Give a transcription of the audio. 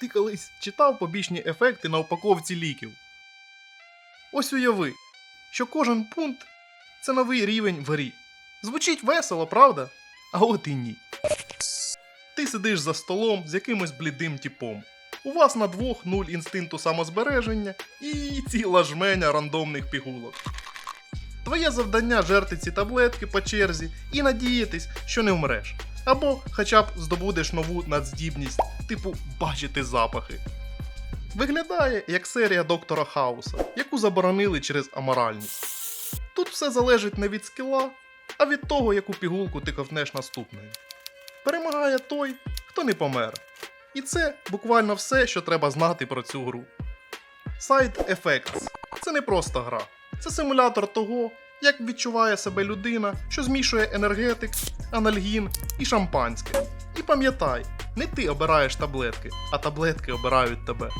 Ти колись читав побічні ефекти на упаковці ліків? Ось уяви, що кожен пункт це новий рівень в грі. Звучить весело, правда? А от і ні. Ти сидиш за столом з якимось блідим типом. У вас на двох нуль інстинкту самозбереження і ціла жменя рандомних пігулок. Твоє завдання жерти ці таблетки по черзі і надіятись, що не вмреш. Або хоча б здобудеш нову надздібність, типу бачити запахи. Виглядає як серія доктора Хауса, яку заборонили через аморальність. Тут все залежить не від скіла, а від того, яку пігулку ти ковтнеш наступною. Перемагає той, хто не помер. І це буквально все, що треба знати про цю гру. Side Effects це не просто гра, це симулятор того, як відчуває себе людина, що змішує енергетик, анальгін і шампанське. І пам'ятай, не ти обираєш таблетки, а таблетки обирають тебе.